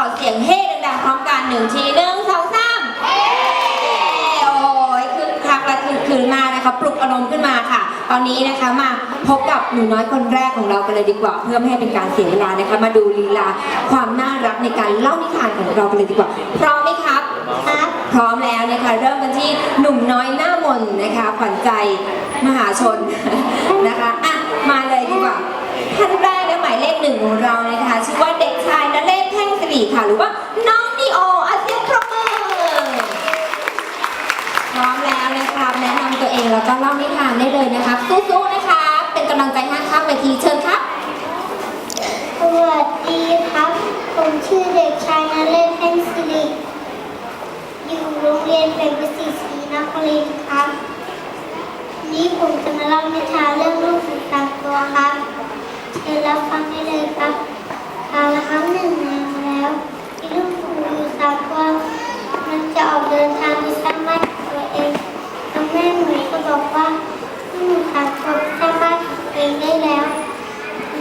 อเสียงเฮ้ดังๆพร้อมกันหนึ่งทีหนึ่งสองสามโอ้ยคือคักและคือคืนมานะคะปลุกอารมณ์ขึ้นมาค่ะ ตอนนี้นะคะมาพบกับหนูน้อยคนแรกของเรากันเลยดีกว่า เพื่อไม่ให้เป็นการเสียเวลานะคะ มาดูลีลาความน่ารักในการเล่านิทานของเรากันเลยดีกว่า พร้อมไหมครับครับพร้อมแล้วนะคะเริ่มกันที่หนุ่มน้อยหน้ามนต์นะคะขวัญใจมหาชนนะคะอะมาเลยดีกว่าท่านแรกและหมายเลขหนึ่งของเรานะคะชื่อว่าเด็กชาย นเรศแท่งสิริค่ะ หรือว่าน้องดีโออาเซียนครบมือพร้อมแล้วนะครับแนะนำตัวเองแล้วก็เล่านิทานได้เลยนะครับสู้ๆนะคะ เป็นกำลังใจให้ข้ามเวทีเชิญครับ สวัสดีครับ ผมชื่อเด็กชายนเรศเพ่งสิริอยู่โรงเรียนเป็นประสิทธิ์ศรีนครินทร์ครับ นี้ผมจะมาเล่านิทานเรื่องลูกสุดสามตัวครับเชิญรับฟังได้เลยครับกาลครั้งหนึ่งนานมาแล้วมีลูกหมูอยู่สามตัวมันจะออกเดินทางไปสร้างบ้านของตัวเองแล้วแม่หมูก็บอกว่าลูกหมูสามตัวสร้างบ้านของตัวเองได้แล้ว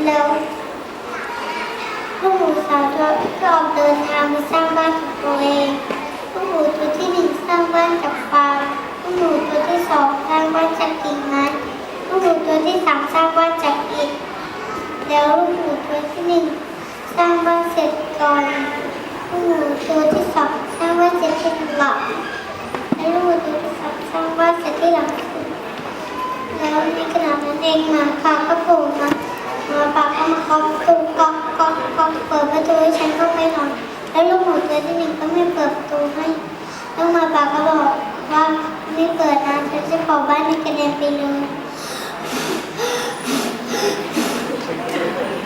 แล้ว ลูกหมูสาวตัวก็ออกเดินทางไปสร้างบ้านของ ตัวเองลูกหมูตัวที่หนึ่งสร้างบ้านจากฟางลูกหมูตัวที่สองสร้างบ้านจากกิ่งไม้ลูกหมูตัวที่สามสร้างบ้านจากอิฐแล้วลูกหมูตัวที่หนึ่งสร้างบ้านเสร็จก่อนลูกหมูตัวที่สองสร้างบ้านเสร็จที่หลังและลูกหมูตัวที่สามสร้างบ้านเสร็จที่หลังแล้วในขณะนั้นเองหมาค่ะก็โผล่มาหมาปาก็มาเคาะประตูก๊อกก๊อกก๊อกเปิดประตูให้ฉันเข้าไปหน่อย แล้วลูกหมูตัวที่หนึ่งก็ไม่เปิดประตูให้แล้วหมาป่าก็บอกว่าไม่เปิดนะฉันจะเผาบ้านให้กระเด็นไปเลย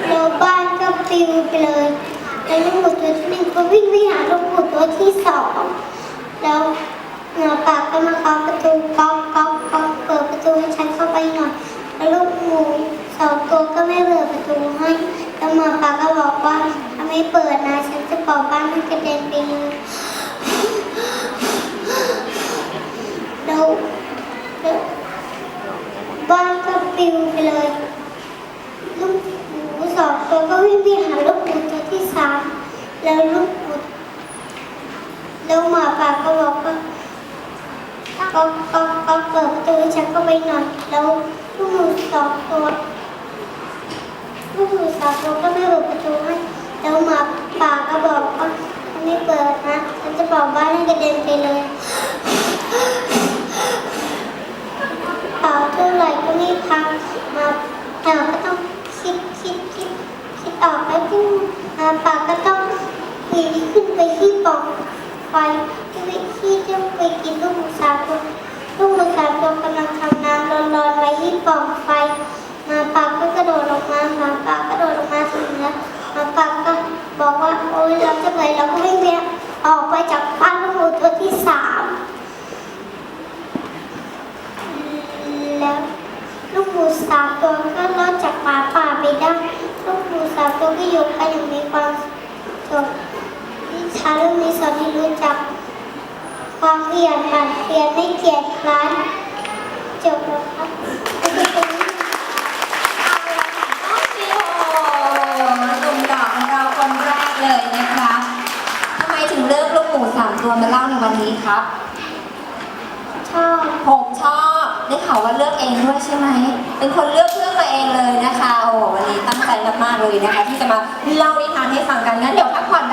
แล้วบ้านก็ปลิวไปเลยแล้วลูกหมูตัวที่หนึ่งก็วิ่งไปหาลูกหมูตัวที่สองแล้วหมาป่าก็มาเคาะประตูก๊อกก๊อก สองตัวก็ไม่เปิดประตูให้แล้วหมาป่าก็บอกว่าถ้าไม่เปิดนะฉันจะเป่าบ้านให้กระเด็นไปเลยแล้วบ้านก็ปิวไปเลยลูกหมูสองตัวก็วิ่งไปหาลูกหมูตัวที่สามแล้วลูกหมูแล้วหมาป่าก็บอกว่าก็ก็ก็เปิดประตูฉันเข้าไปนอยแล้วลูกหมูสองตัว ลูกหมูสองตัวก็ไม่เปิดประตูให้แล้วหมาป่าก็บอกว่าไม่เปิดนะฉันจะบอกบ้านให้กระเด็นไปเลยเป่าเท่าไหร่ก็ไม่พังมาแต่ก็ต้องคิดคิดคิดคิดออกแล้วที่มาป่าก็ต้องปีนขึ้นไปที่ปล่องไฟที่ที่จะไปกินลูกหมูสาวลูกหมูสาวกำลังทำน้ำร้อนๆไว้ที่ปล่องไฟ ลงมาหมาป่ากระโดดลงมาถึงแล้วหมาป่าก็บอกว่าโอ๊ยเราจะไปเราก็วิ่งไปออกไปจากบ้านลูกหมูตัวที่สามแล้วลูกหมูสามตัวก็รอดจากหมาป่าไปได้ลูกหมูสามตัวก็อยู่กันอย่างมีความสุขนิทานเรื่องนี้สอนให้รู้จักความเพียรหมั่นเพียรไม่เกียจคร้านจบแล้วครับ น้องซีโอหนุ่มดอกของเราคนแรกเลยนะคะทำไมถึงเลือกลูกหมูสาม ตัวมาเล่าในวันนี้ครับ ชอบ ผมชอบได้ข่าวว่าเลือกเองด้วยใช่ไหม เป็นคนเลือกเพื่อตัวเองเลยนะคะ โอ้วันนี้ตั้งใจมากๆเลยนะคะ ที่จะมาเล่านิทานให้ฟังกันงั้นเดี๋ยวพักผ่อนได้